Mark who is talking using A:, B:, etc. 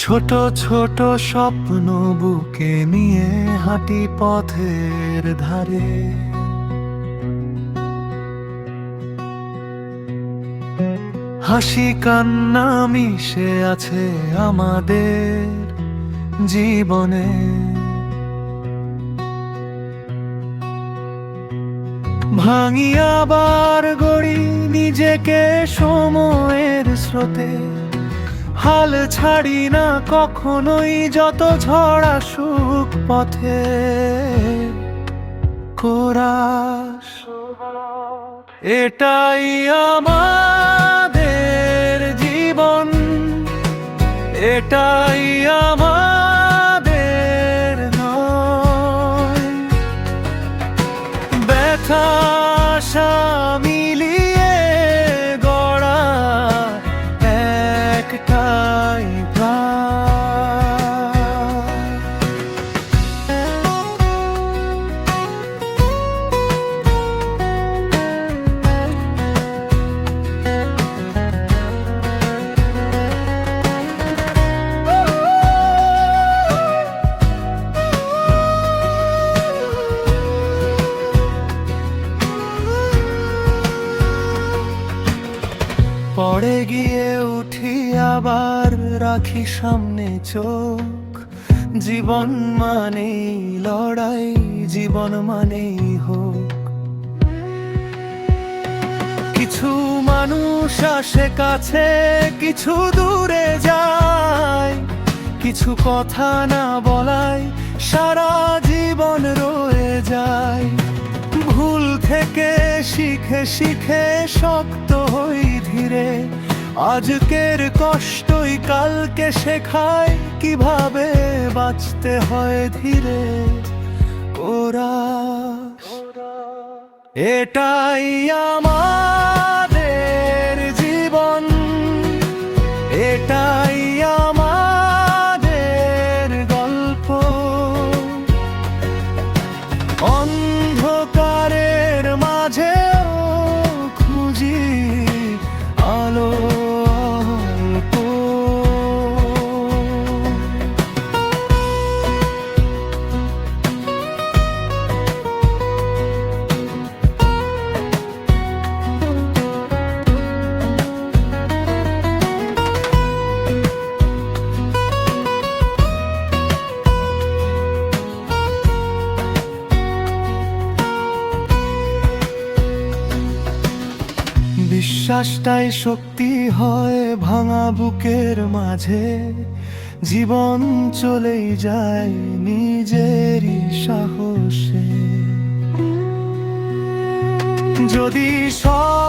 A: ছোট ছোট স্বপ্ন বুকে নিয়ে হাঁটি পথের ধারে। হাসি কান্না মিশে আছে আমাদের জীবনে। ভাঙি আবার গড়ি নিজেকে সময়ের স্রোতে। হাল ছাড়ি না কখনোই যত ঝড় আসুক পথে। কোরাস, এটাই আমাদের জীবন। এটাই আমাদের নয়। ব্যথা আশা পড়ে গিয়ে উঠি আবার রাখি সামনে চোখ। জীবন মানেই লড়াই, জীবন মানেই হোক। কিছু মানুষ আসে কাছে, কিছু দূরে যায়। কিছু কথা না বলাই সারা জীবন রয়ে যায়। ভুল থেকে শিখে শিখে শক্ত হই ধীরে আজকের কষ্টই কালকে শেখায় কীভাবে বাঁচতে হয় ধীরে। ওরা এটাই আমাদের বিশ্বাসটাই শক্তি হয় ভাঙা বুকের মাঝে। জীবন চলেই যায় নিজেরই সাহসে। যদি সব